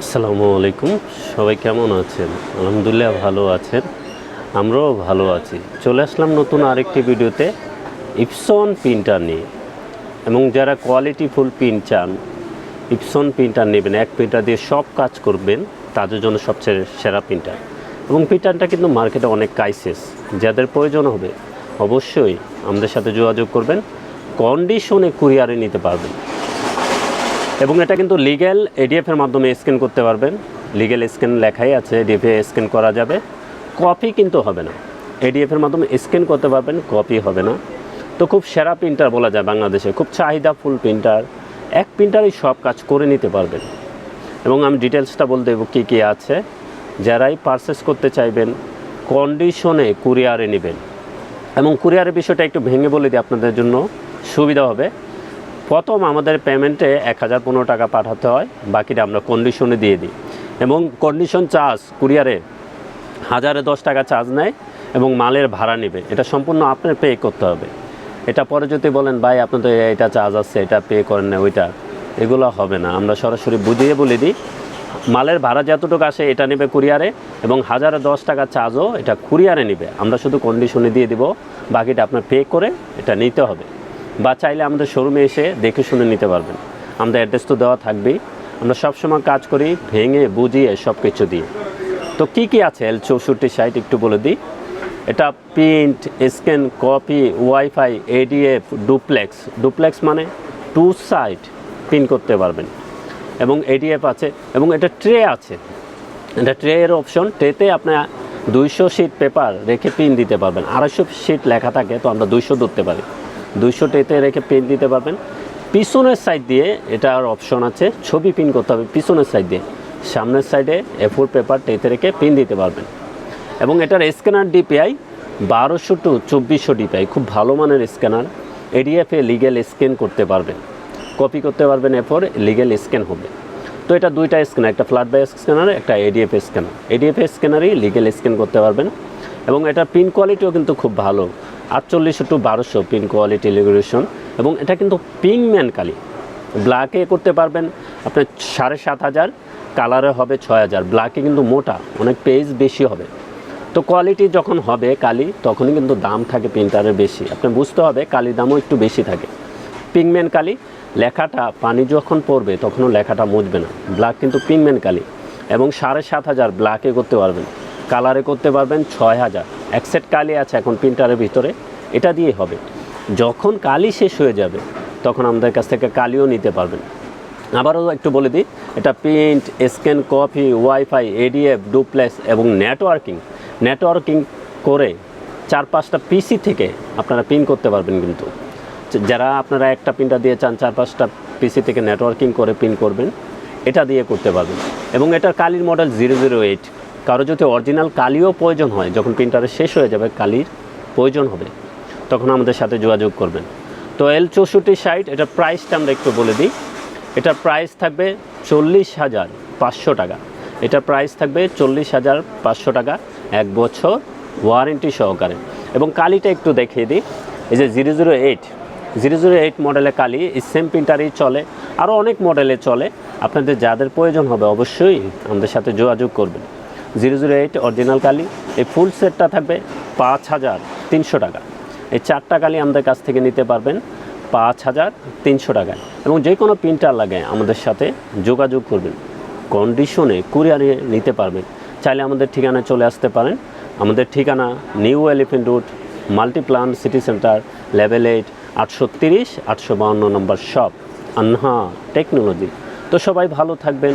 আসসালামু আলাইকুম। সবাই কেমন আছেন? আলহামদুলিল্লাহ ভালো আছেন। আমরাও ভালো আছি। চলে আসলাম নতুন আরেকটি ভিডিওতে ইপসন প্রিন্টার নিয়ে। এবং যারা কোয়ালিটি ফুল প্রিন্ট চান, ইপসন প্রিন্টার নেবেন। এক প্রিন্টার দিয়ে সব কাজ করবেন। তাদের জন্য সবচেয়ে সেরা প্রিন্টার। এবং প্রিন্টারটা কিন্তু মার্কেটে অনেক কাইসেস যাদের প্রয়োজন হবে, অবশ্যই আমাদের সাথে যোগাযোগ করবেন। কন্ডিশনে কুরিয়ারে নিতে পারবেন। এবং এটা কিন্তু লিগ্যাল এডিএফের মাধ্যমে স্ক্যান করতে পারবেন। লিগ্যাল স্ক্যান লেখাই আছে এডিএফে স্ক্যান করা যাবে। কপি কিন্তু হবে না। এডিএফের মাধ্যমে স্ক্যান করতে পারবেন কপি হবে না। তো খুব সেরা প্রিন্টার বলা যায় বাংলাদেশে, খুব চাহিদা ফুল প্রিন্টার এক প্রিন্টারই সব কাজ করে নিতে পারবেন। এবং আমি ডিটেলসটা বলে দেবো কী কী আছে। যারাই পারচেস করতে চাইবেন কন্ডিশনে কুরিয়ারে নেবেন। এবং কুরিয়ারের বিষয়টা একটু ভেঙে বলে দিই আপনাদের জন্য। সুবিধা হবে। প্রথম আমাদের পেমেন্টে এক হাজার পনেরো টাকা পাঠাতে হয়, বাকিটা আমরা কন্ডিশনে দিয়ে দিই। এবং কন্ডিশন চার্জ কুরিয়ারে হাজারে দশ টাকা চার্জ নেয় এবং মালের ভাড়া নেবে। এটা সম্পূর্ণ আপনার পে করতে হবে। এটা পরে যদি বলেন, ভাই আপনাদের এটা চার্জ আছে, এটা পে করেন না, ওইটা। এগুলো হবে না। আমরা সরাসরি বুঝিয়ে বলে দিই, মালের ভাড়া যতটুকু আসে এটা নেবে কুরিয়ারে এবং হাজারে দশ টাকা চার্জও এটা কুরিয়ারে নেবে। আমরা শুধু কন্ডিশনে দিয়ে দিব, বাকিটা আপনার পে করে এটা নিতে হবে। বা চাইলে আমাদের শোরুমে এসে দেখে শুনে নিতে পারবেন। আমাদের অ্যাড্রেস তো দেওয়া থাকবেই। আমরা সবসময় কাজ করি ভেঙে, বুঝিয়ে সব কিছু দিয়ে। তো কি কি আছে এল চৌষট্টি সাইট একটু বলে দিই। এটা print, scan, copy, WiFi, ADF, duplex. Duplex মানে টু সাইড প্রিন্ট করতে পারবেন। এবং এডিএফ আছে। এবং এটা ট্রে আছে। এটা ট্রে এর অপশন। ট্রেতে আপনার দুইশো শিট পেপার রেখে পিন দিতে পারবেন। আড়াইশো শিট লেখা থাকে, তো আমরা দুইশো ধরতে পারি। দুইশো টেতে রেখে পিন দিতে পারবেন। পিছনের সাইড দিয়ে এটার অপশন আছে, ছবি পিন করতে হবে পিছনের সাইড দিয়ে। সামনের সাইডে এ ফোর পেপার টেতে রেখে পিন দিতে পারবেন। এবং এটার স্ক্যানার ডিপিআই বারোশো টু চব্বিশশো ডিপিআই খুব ভালো মানের স্ক্যানার এডিএফে লিগেল স্ক্যান করতে পারবেন। কপি করতে পারবেন এরপর লিগেল স্ক্যান হবে। তো এটা দুইটা স্ক্যানার একটা ফ্ল্যাট বাই স্ক্যানার একটা এডিএফ স্ক্যানার এডিএফ স্ক্যানারই লিগেল স্ক্যান করতে পারবেন। এবং এটার পিন কোয়ালিটিও কিন্তু খুব ভালো। আটচল্লিশশো টু বারোশো পিন কোয়ালিটি রেগুলেশন এবং এটা কিন্তু পিঙ্ক ম্যান কালি। ব্ল্যাকে করতে পারবেন আপনার সাড়ে সাত হাজার কালারে হবে ছয় হাজার। ব্ল্যাকে কিন্তু মোটা, অনেক পেজ বেশি হবে। তো কোয়ালিটি যখন হবে কালি, তখনই কিন্তু দাম থাকে প্রিন্টারের বেশি। আপনি বুঝতে হবে কালির দামও একটু বেশি থাকে। পিংম্যান কালি, লেখাটা, পানি যখন পড়বে, তখনও লেখাটা মুছবে না। ব্ল্যাক কিন্তু পিংম্যান কালি। এবং সাড়ে সাত হাজার ব্ল্যাকে করতে পারবেন। কালারে করতে পারবেন ছয় হাজার। এক সেট কালি আছে এখন প্রিন্টারের ভিতরে। এটা দিয়ে হবে। যখন কালি শেষ হয়ে যাবে, তখন আমাদের কাছ থেকে কালিও নিতে পারবেন। আবারও একটু বলে দিই, এটা print, scan, copy, WiFi, ADF, duplex এবং নেটওয়ার্কিং। নেটওয়ার্কিং করে চার পাঁচটা পিসি থেকে আপনারা পিন করতে পারবেন কিন্তু। যারা আপনারা একটা প্রিন্টার দিয়ে চান, চার পাঁচটা পিসি থেকে নেটওয়ার্কিং করে পিন করবেন, এটা দিয়ে করতে পারবেন। এবং এটার কালির মডেল জিরো জিরো এইট। কারও যদি অরিজিনাল কালিও প্রয়োজন হয়, যখন প্রিন্টারে শেষ হয়ে যাবে, কালির প্রয়োজন হবে, তখন আমাদের সাথে যোগাযোগ করবেন। তো এল চৌষট্টি সাইট এটার প্রাইসটা আমরা একটু বলে দিই। এটার প্রাইস থাকবে চল্লিশ হাজার পাঁচশো টাকা। এটার প্রাইস থাকবে চল্লিশ হাজার পাঁচশো টাকা, এক বছর ওয়ারেন্টি সহকারে। এবং কালিটা একটু দেখিয়ে দিই। এই যে zero zero eight zero zero eight মডেলের কালি, এই সেম প্রিন্টারই চলে আরও অনেক মডেলে চলে। আপনাদের যাদের প্রয়োজন হবে, অবশ্যই আমাদের সাথে যোগাযোগ করবেন। জিরো জিরো এইট অরিজিনাল কালি। এই ফুল সেটটা থাকবে পাঁচ হাজার তিনশো টাকা। এই চারটা কালি আমাদের কাছ থেকে নিতে পারবেন পাঁচ হাজার তিনশো টাকায়। এবং যে কোনো প্রিন্টার লাগে আমাদের সাথে যোগাযোগ করবেন। কন্ডিশনে কুরিয়ারে নিতে পারবেন। চাইলে আমাদের ঠিকানায় চলে আসতে পারেন। আমাদের ঠিকানা New Elephant Road Multiplan city centre level eight আটশো তিরিশ, আটশো বাউন্ন নম্বর শপ আনহা টেকনোলজি তো সবাই ভালো থাকবেন।